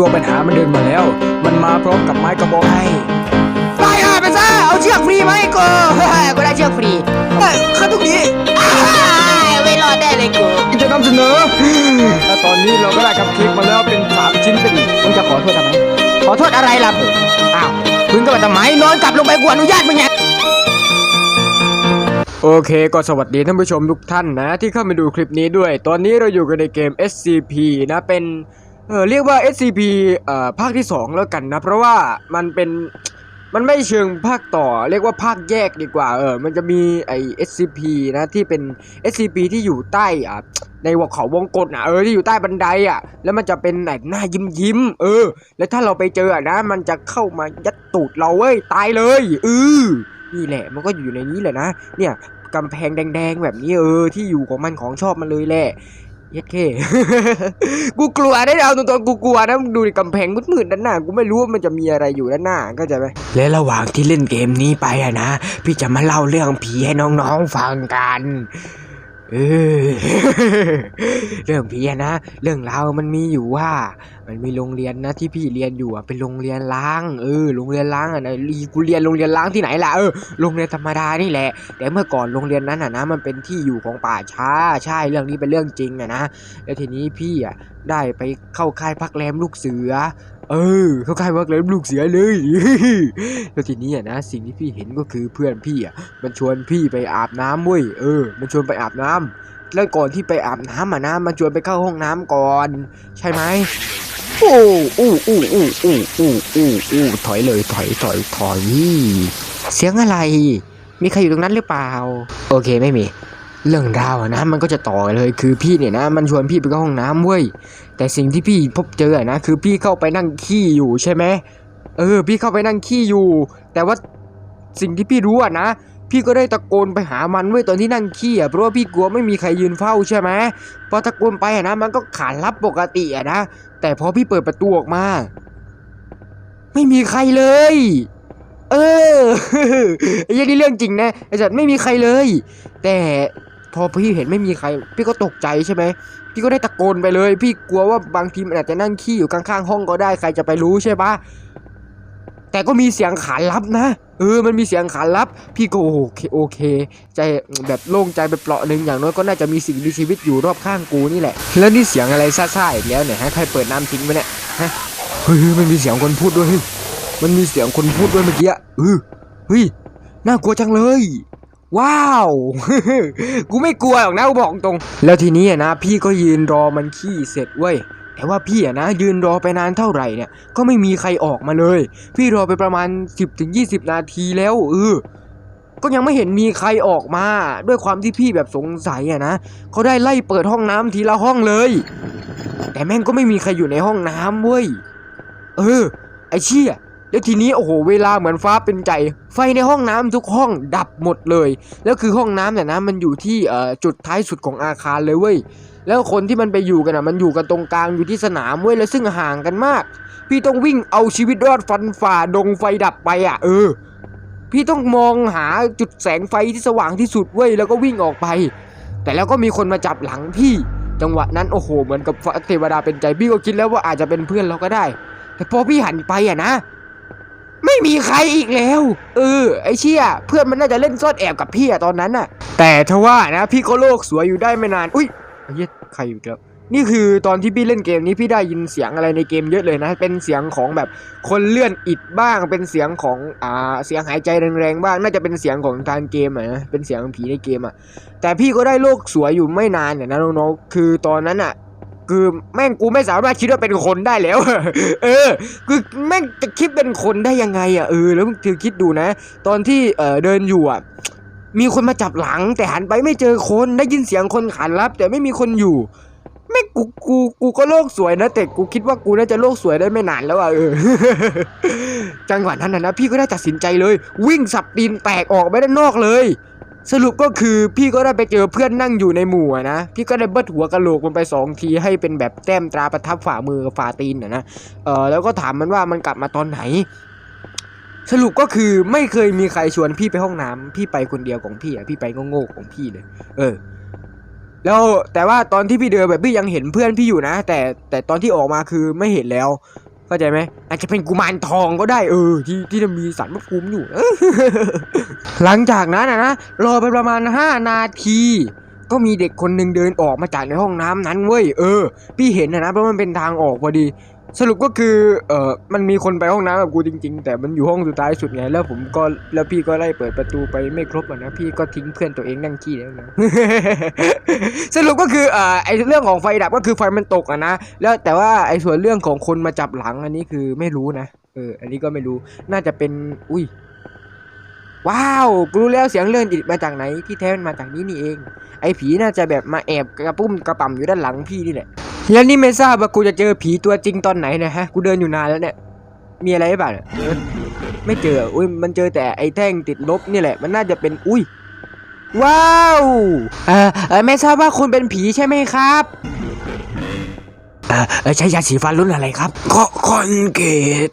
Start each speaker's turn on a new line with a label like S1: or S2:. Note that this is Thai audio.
S1: ตัวปัญหามันเดินมาแล้ว มันมาพร้อมกับไม้กระบอกให้
S2: ไปอะไปซะเอาเชือกฟรีมาให้กูกูได้เชือกฟรีเอ้ยเข้าตรงนี้อ้ายไม่รอดแน่เลยกู
S1: จะนำเสนอและตอนนี้เราก็ได้คัพเค้กมาแล้วเป็นสามชิ้นเป็น
S2: มึงจะขอโทษทำไมขอโทษอะไรล่ะผมอ้าวมึงก็มาทำไมนอนกลับลงไปกูอนุญาตมึงไง
S1: โอเคก็สวัสดีท่านผู้ชมทุกท่านนะ ที่เข้ามาดูคลิปนี้ด้วย ตอนนี้เราอยู่กันในเกม SCP นะเป็น เออเรียกว่า SCP เอ่อภาคที่ 2 แล้วกันนะ เพราะว่ามันเป็นมันไม่เชิงภาคต่อ เรียกว่าภาคแยกดีกว่าเออมันจะมีไอ SCP นะที่เป็น SCP ที่อยู่ใต้อะในหัวเขาวงกตนะเออที่อยู่ใต้บันไดอะแล้วมันจะเป็นไหนหน้ายิ้มยิ้มเออ แล้วถ้าเราไปเจออะนะ มันจะเข้ามายัดตูดเราเว้ยตายเลยเออนี่แหละมันก็อยู่ในนี้แหละนะ เนี่ยกำแพงแดงๆแบบนี้เออที่อยู่ของมันของชอบมันเลยแหละ เย็ดเค กูกลัวได้เอาตรงๆกูกลัวนะมึงดูในกำแพงมืดๆด้านหน้า กูไม่รู้ว่ามันจะมีอะไรอยู่ด้านหน้าก็จะไหมและระหว่างที่เล่นเกมนี้ไปอะนะ พี่จะมาเล่าเรื่องผีให้น้องๆฟังกัน เออเรื่องผีอะนะ เรื่องราวมันมีอยู่ว่า มันมีโรงเรียนนะที่พี่เรียนอยู่อะเป็นโรงเรียนล้างเออโรงเรียนล้างอะนะอีกูเรียนโรงเรียนล้างที่ไหนล่ะเออโรงเรียนธรรมดานี่แหละ แต่เมื่อก่อนโรงเรียนนั้นอะนะมันเป็นที่อยู่ของป่าช้าใช่เรื่องนี้เป็นเรื่องจริงอะนะแล้วทีนี้พี่อะได้ไปเข้าค่ายพักแรมลูกเสือ เออ เขาใกล้มากเลยลูกเสียเลยแล้วทีนี้นะสิ่งที่พี่เห็นก็คือเพื่อนพี่อะมันชวนพี่ไปอาบน้ำเว้ยเออ มันชวนไปอาบน้ำแล้วก่อนที่ไปอาบน้ำอะนะมันชวนไปเข้าห้องน้ำก่อน ใช่ไหมโอ้อู้อู้อู้อู้อู้อู้อู้ถอยเลยถอยถอยถอยเสียงอะไร มีใครอยู่ตรงนั้นหรือเปล่า โอเคไม่มี เรื่องราวอะนะมันก็จะต่อเลยคือพี่เนี่ยนะ มันชวนพี่ไปเข้าห้องน้ำเว้ยแต่สิ่งที่พี่พบเจออะนะคือพี่เข้าไปนั่งขี้อยู่ใช่ไหมเออ พี่เข้าไปนั่งขี้อยู่ แต่ว่าสิ่งที่พี่รู้อะนะพี่ก็ได้ตะโกนไปหามันเว้ยตอนที่นั่งขี้อะเพราะว่าพี่กลัวไม่มีใครยืนเฝ้าใช่ไหมพอตะโกนไปอะนะมันก็ขานรับปกติอะนะแต่พอพี่เปิดประตูออกมา ไม่มีใครเลย เออไอ้เฮ้ยังนี่เรื่องจริงนะไอ้สัตว์ไม่มีใครเลย แต่ พอพี่เห็นไม่มีใคร พี่ก็ตกใจใช่ไหมพี่ก็ได้ตะโกนไปเลย พี่กลัวว่าบางทีมันอาจจะนั่งขี้อยู่ข้างๆห้องก็ได้ใครจะไปรู้ใช่ปะแต่ก็มีเสียงขานรับนะเออมันมีเสียงขานรับ พี่ก็โอเคโอเค ใจแบบโล่งใจไปเปราะหนึ่งอย่างน้อยก็น่าจะมีสิ่งมีชีวิตอยู่รอบข้างกูนี่แหละ แล้วนี่เสียงอะไรซ่าๆอีกแล้วเนี่ยฮะใครเปิดน้ำทิ้งไปเนี่ยฮะเฮ้ยมันมีเสียงคนพูดด้วยเฮ้ยมันมีเสียงคนพูดด้วยเมื่อกี้อะเออเฮ้ยน่ากลัวจังเลย ว้าว กูไม่กลัวหรอกนะกูบอกตรง แล้วทีนี้นะ พี่ก็ยืนรอมันขี้เสร็จเว้ยแต่ว่าพี่อะนะ ยืนรอไปนานเท่าไหร่เนี่ย ก็ไม่มีใครออกมาเลย พี่รอไปประมาณ 10ถึง20 นาทีแล้วเออก็ยังไม่เห็นมีใครออกมา ด้วยความที่พี่แบบสงสัยอะนะเขาได้ไล่เปิดห้องน้ำทีละห้องเลย แต่แม่งก็ไม่มีใครอยู่ในห้องน้ำเว้ยเออ ไอ้เชี่ย แล้วทีนี้โอ้โหเวลาเหมือนฟ้าเป็นใจ ไฟในห้องน้ำทุกห้องดับหมดเลย แล้วคือห้องน้ำเนี่ยนะมันอยู่ที่เอ่อจุดท้ายสุดของอาคารเลยเว้ยแล้วคนที่มันไปอยู่กันอะมันอยู่กันตรงกลางอยู่ที่สนามเว้ยแล้วซึ่งห่างกันมาก พี่ต้องวิ่งเอาชีวิตรอดฟันฝ่าดงไฟดับไปอะ เออ พี่ต้องมองหาจุดแสงไฟที่สว่างที่สุดเว้ยแล้วก็วิ่งออกไป แต่แล้วก็มีคนมาจับหลังพี่ จังหวะนั้นโอ้โหเหมือนกับเทวดาเป็นใจพี่ก็คิดแล้วว่าอาจจะเป็นเพื่อนเราก็ได้ แต่พอพี่หันไปอะนะ ไม่มีใครอีกแล้ว เออ ไอเชี่ยเพื่อนมันน่าจะเล่นซ่อนแอบกับพี่อะตอนนั้นน่ะ แต่ทว่านะพี่ก็โลกสวยอยู่ได้ไม่นาน อุ้ยไอ้เหี้ยใครอีกแล้วนี่คือตอนที่พี่เล่นเกมนี้พี่ได้ยินเสียงอะไรในเกมเยอะเลยนะ เป็นเสียงของแบบคนเลื่อนอิดบ้าง เป็นเสียงของอ่าเสียงหายใจแรงๆบ้าง น่าจะเป็นเสียงของทางเกมอะนะ เป็นเสียงผีในเกมอะแต่พี่ก็ได้โลกสวยอยู่ไม่นานเนี่ยนะน้องๆ คือตอนนั้นอะ คือแม่งกูไม่สามารถคิดว่าเป็นคนได้แล้ว เออ คือแม่งจะคิดเป็นคนได้ยังไงอะเออแล้วมึงคือคิดดูนะ ตอนที่เออเดินอยู่อะ มีคนมาจับหลัง แต่หันไปไม่เจอคนได้ยินเสียงคนขานรับ แต่ไม่มีคนอยู่แม่งกูกูกูก็โลกสวยนะแต่กูคิดว่ากูน่าจะโลกสวยได้ไม่นานแล้วอะเออจังหวะนั้นนะนะพี่ก็ได้ตัดสินใจเลย วิ่งสับตีนแตกออกไปด้านนอกเลย สรุปก็คือพี่ก็ได้ไปเจอเพื่อนนั่งอยู่ในหมู่นะ พี่ก็ได้เบิดหัวกะโหลกมันไปสองทีให้เป็นแบบแต้มตราประทับฝ่ามือกับฝ่าตีนอะนะเออแล้วก็ถามมันว่ามันกลับมาตอนไหน สรุปก็คือไม่เคยมีใครชวนพี่ไปห้องน้ำพี่ไปคนเดียวของพี่อะพี่ไปโง่ๆของพี่เลย เออ แล้วแต่ว่าตอนที่พี่เดินแบบพี่ยังเห็นเพื่อนพี่อยู่นะ แต่แต่ตอนที่ออกมาคือไม่เห็นแล้ว เข้าใจไหมอาจจะเป็นกุมารทองก็ได้เออ ที่ที่จะมีสันพระภูมิอยู่ หลังจากนั้นนะนะรอไปประมาณ 5 นาที ก็มีเด็กคนหนึ่งเดินออกมาจากในห้องน้ำนั้นเว้ยเออ พี่เห็นนะนะเพราะมันเป็นทางออกพอดี สรุปก็คือ เออมันมีคนไปห้องน้ำกับกูจริง ๆ แต่มันอยู่ห้องสุดท้ายสุดไง แล้วผมก็ แล้วพี่ก็ไล่เปิดประตูไปไม่ครบอะนะ พี่ก็ทิ้งเพื่อนตัวเองนั่งขี้แล้วนะ สรุปก็คือเอ่อไอเรื่องของไฟดับก็คือไฟมันตกอะนะ แล้วแต่ว่าไอส่วนเรื่องของคนมาจับหลังอันนี้คือไม่รู้นะ เออ อันนี้ก็ไม่รู้ น่าจะเป็น อุ้ย ว้าวกูรู้แล้วเสียงเลื่อนอิดมาจากไหน ที่แท้มันมาจากนี้นี่เอง ไอผีน่าจะแบบมาแอบกระปุ้มกระป่ำอยู่ด้านหลังพี่นี่แหละ แล้วนี่ไม่ทราบว่ากูจะเจอผีตัวจริงตอนไหนนะฮะ กูเดินอยู่นานแล้วเนี่ย มีอะไรบ้างไม่เจอ อุ้ย มันเจอแต่ไอ้แท่งติดลบนี่แหละ มันน่าจะเป็น อุ้ย ว้าวเออเออไม่ทราบว่าคุณเป็นผีใช่ไหมครับ เออใช้ยาสีฟันรุ่นอะไรครับคอคอนเกต